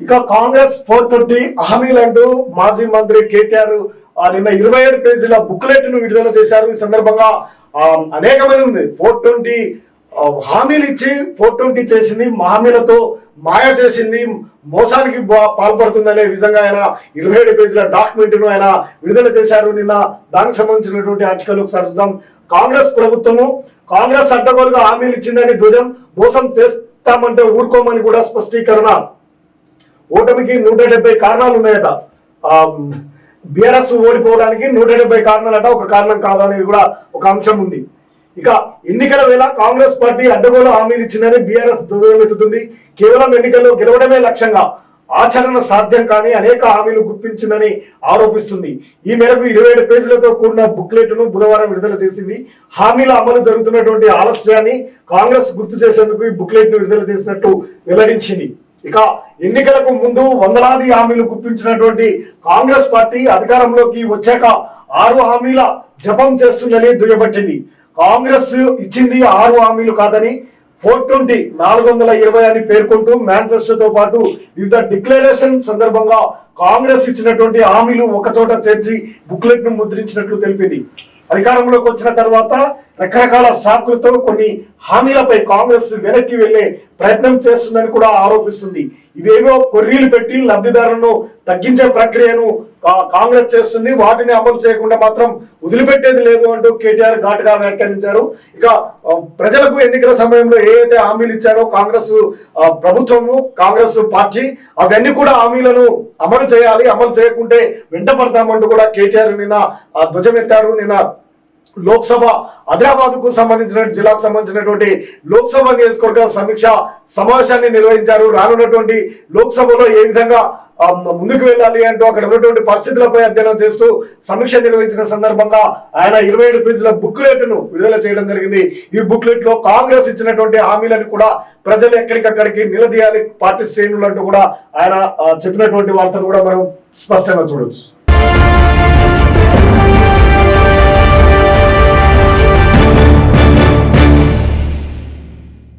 ఇక Congress four twenty హామీలంటూ మాజీ మంత్రి కేటీఆర్ ఆ, నిన్న ఇరవై ఏడు పేజీల బుక్లెట్ను విడుదల చేశారు. ఈ సందర్భంగా ఆ, అనేకమైన ఉంది. ఫోర్ ట్వంటీ హామీలు ఇచ్చి ఫోర్ ట్వంటీ చేసింది హామీలతో మాయ చేసింది మోసానికి పాల్పడుతుందనే విధంగా ఆయన ఇరవై ఏడు పేజీల డాక్యుమెంట్ను ఆయన విడుదల చేశారు. నిన్న దానికి సంబంధించినటువంటి ఆర్టికల్ ఒకసారి చూద్దాం. కాంగ్రెస్ ప్రభుత్వము కాంగ్రెస్ అడ్డగోలుగా హామీలు ఇచ్చిందని ధ్వజం మోసం చేస్తామంటే ఊరుకోమని కూడా స్పష్టీకరణ ఓటమికి నూట డెబ్బై కారణాలు ఉన్నాయట. బీఆర్ఎస్ ఓడిపోవడానికి నూట డెబ్బై కారణాలట ఒక కారణం కాదు అనేది కూడా ఒక అంశం ఉంది. ఇక ఎన్నికల వేళ కాంగ్రెస్ పార్టీ అడ్డగోలు హామీలు ఇచ్చిందని బీఆర్ఎస్ దుర్వెత్తుతుంది కేవలం ఎన్నికల్లో గెలవడమే లక్ష్యంగా ఆచరణ సాధ్యం కానీ అనేక హామీలు గుప్పించిందని ఆరోపిస్తుంది. ఈ మేరకు ఇరవై ఏడు పేజీలతో కూడిన బుక్లెట్ను బుధవారం విడుదల చేసింది. హామీల అమలు జరుగుతున్నటువంటి ఆలస్యాన్ని కాంగ్రెస్ గుర్తు చేసేందుకు ఈ బుక్లెట్ను విడుదల చేసినట్టు వెల్లడించింది. ఇక ఎన్నికలకు ముందు వందలాది హామీలు గుప్పించినటువంటి కాంగ్రెస్ పార్టీ అధికారంలోకి వచ్చాక ఆరు హామీల జపం చేస్తుందని దుయ్యబట్టింది. కాంగ్రెస్ ఇచ్చింది ఆరు హామీలు కాదని ఫోర్ ట్వంటీ నాలుగు వందల ఇరవై అని పేర్కొంటూ మేనిఫెస్టోతో పాటు వివిధ డిక్లరేషన్ సందర్భంగా కాంగ్రెస్ ఇచ్చినటువంటి హామీలు ఒకచోట చేర్చి బుక్లెట్ను ముద్రించినట్లు తెలిపింది. అధికారంలోకి వచ్చిన తర్వాత రకరకాల సాకులతో కొన్ని హామీలపై కాంగ్రెస్ వెనక్కి వెళ్ళే ప్రయత్నం చేస్తుందని కూడా ఆరోపిస్తుంది. ఇవేవో కొర్రీలు పెట్టి లబ్ధిదారులను తగ్గించే ప్రక్రియను కాంగ్రెస్ చేస్తుంది వాటిని అమలు చేయకుండా మాత్రం వదిలిపెట్టేది లేదు అంటూ కేటీఆర్ ఘాటుగా వ్యాఖ్యానించారు. ఇక ప్రజలకు ఎన్నికల సమయంలో ఏ అయితే హామీలు ఇచ్చారో కాంగ్రెస్ ప్రభుత్వము కాంగ్రెస్ పార్టీ అవన్నీ కూడా హామీలను అమలు చేయాలి అమలు చేయకుంటే వెంట పడతామంటూ కూడా కేటీఆర్ నిన్న ధ్వజమెత్తాడు నిన్న లోక్సభ ఆదిలాబాద్కు సంబంధించిన జిల్లాకు సంబంధించినటువంటి లోక్సభ నియోజకవర్గ సమీక్ష సమావేశాన్ని నిర్వహించారు. రానున్నటువంటి లోక్సభలో ఏ విధంగా ముందుకు వెళ్ళాలి అంటూ అక్కడ ఉన్నటువంటి పరిస్థితులపై అధ్యయనం చేస్తూ సమీక్ష నిర్వహించిన సందర్భంగా ఆయన ఇరవై ఏడు పేజీల బుక్లెట్ను విడుదల చేయడం జరిగింది. ఈ బుక్లెట్లో కాంగ్రెస్ ఇచ్చినటువంటి హామీలను కూడా ప్రజలు ఎక్కడికక్కడికి నిలదీయాలి. పార్టీ శ్రేణులు అంటూ కూడా ఆయన చెప్పినటువంటి వార్తను కూడా మనం స్పష్టంగా చూడొచ్చు.